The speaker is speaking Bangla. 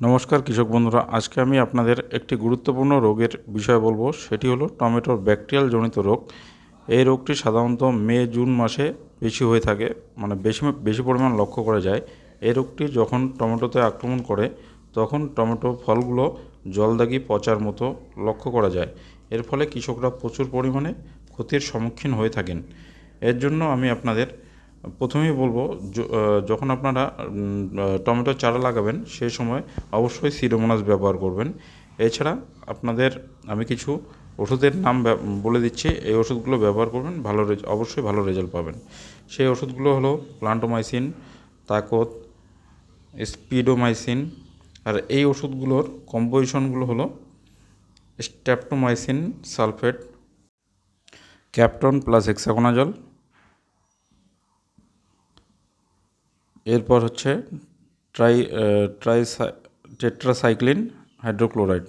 নমস্কার কৃষক বন্ধুরা, আজকে আমি আপনাদের একটি গুরুত্বপূর্ণ রোগের বিষয় বলব, সেটি হলো টমেটোর ব্যাকটেরিয়াল জনিত রোগ। এই রোগটি সাধারণত মে, জুন মাসে বেশি হয়ে থাকে মানে বেশি বেশি পরিমাণ লক্ষ্য করা যায়। এই রোগটি যখন টমেটোতে আক্রমণ করে, তখন টমেটো ফলগুলো জলদাগি পচার মতো লক্ষ্য করা যায়। এর ফলে কৃষকরা প্রচুর পরিমাণে ক্ষতির সম্মুখীন হয়ে থাকেন। এর জন্য আমি আপনাদের প্রথমেই বলব যখন আপনারা টমেটোর চারা লাগাবেন সেই সময় অবশ্যই সিডোমোনাস ব্যবহার করবেন। এছাড়া আপনাদের, আমি কিছু ওষুধের নাম বলে দিচ্ছি, এই ওষুধগুলো ব্যবহার করবেন, ভালো অবশ্যই ভালো রেজাল্ট পাবেন। সেই ওষুধগুলো হলো প্লান্টোমাইসিন, তাকত, স্পিডোমাইসিন, আর এই ওষুধগুলোর কম্পোজিশনগুলো হলো স্ট্যাপটোমাইসিন সালফেট, ক্যাপটন প্লাস হেক্সাগোনাজল এরপর হচ্ছে ট্রাই ট্রাই টেট্রাসাইক্লিন হাইড্রোক্লোরাইড